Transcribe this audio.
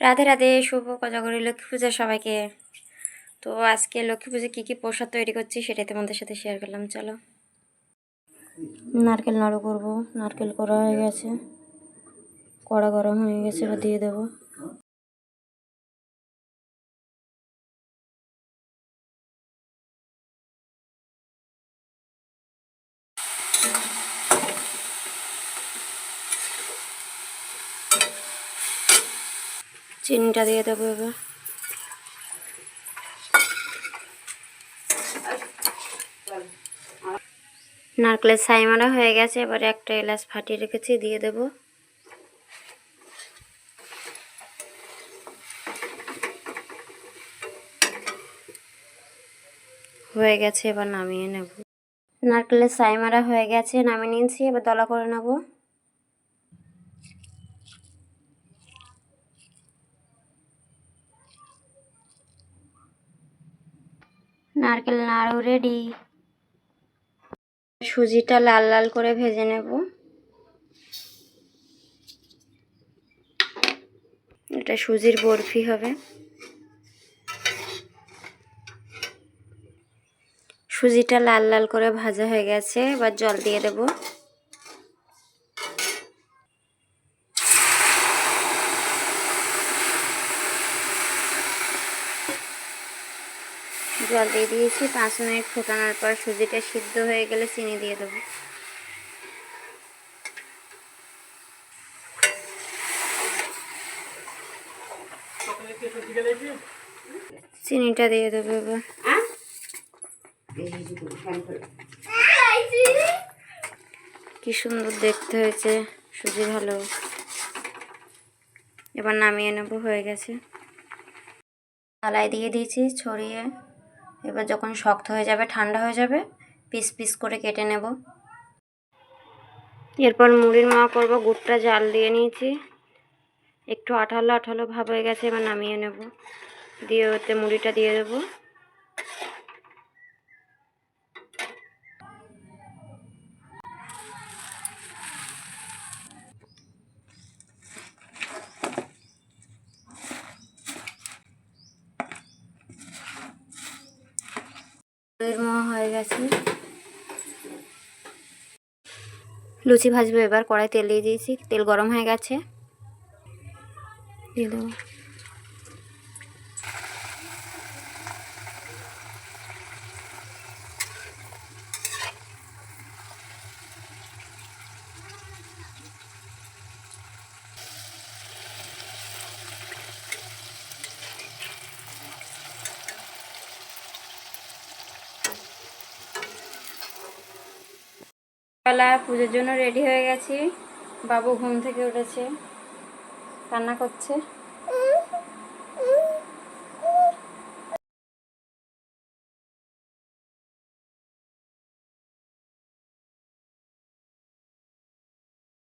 রাধে রাধে, শুভ করি লক্ষ্মী পূজা সবাইকে। তো আজকে লক্ষ্মী পূজা কী কী প্রসাদ তৈরি করছি সেটাই তোমাদের সাথে শেয়ার করলাম, চলো। নারকেল নাড়ু করব, নারকেল করা হয়ে গেছে। কড়া গরম হয়ে গেছে, এবার দিয়ে দেবো। চিনিটা দিয়ে দেবো এবার। নারকেলের ছাই মারা হয়ে গেছে, এবারে একটা এলাচ ফাটিয়ে রেখেছি, দিয়ে দেব। হয়ে গেছে, এবার নামিয়ে নেব। নারকেলের ছাই মারা হয়ে গেছে, নামিয়ে নিয়েছি, এবার দলা করে নেব। নারকেল নাড়ু রেডি সুজিটা লাল লাল করে ভেজে নেব। এটা সুজির বরফি হবে। সুজিটা লাল লাল করে ভাজা হয়ে গেছে, এবার জল দিয়ে দেব। জল দিয়ে দিয়েছি। পাঁচ মিনিট ফোটানোর পর সুজিটা সিদ্ধ হয়ে গেলে চিনি দিয়ে দেবো। চিনিটা দিয়ে দেবো এবার। কি সুন্দর দেখতে হয়েছে। সুজি ভালো। এবার নামিয়ে নেব, হয়ে গেছে। থালায় দিয়ে দিয়েছি, ছড়িয়ে এবার যখন শক্ত হয়ে যাবে, ঠান্ডা হয়ে যাবে, পিস পিস করে কেটে নেব। এরপর মুড়ির মা করব, গুড়টা জাল দিয়ে নিয়েছি। একটু আঠালো আঠালো ভাব হয়ে গেছে, এবার নামিয়ে নেব। দিয়ে ওতে মুড়িটা দিয়ে দেবো হয়ে গেছে। লুচি ভাজবো এবার কড়াই তেল দিয়ে দিয়েছি তেল গরম হয়ে গেছে। দিয়ে দেবো। বেলা পুজোর জন্য রেডি হয়ে গেছি। বাবু ঘুম থেকে উঠেছে। রান্না করছে।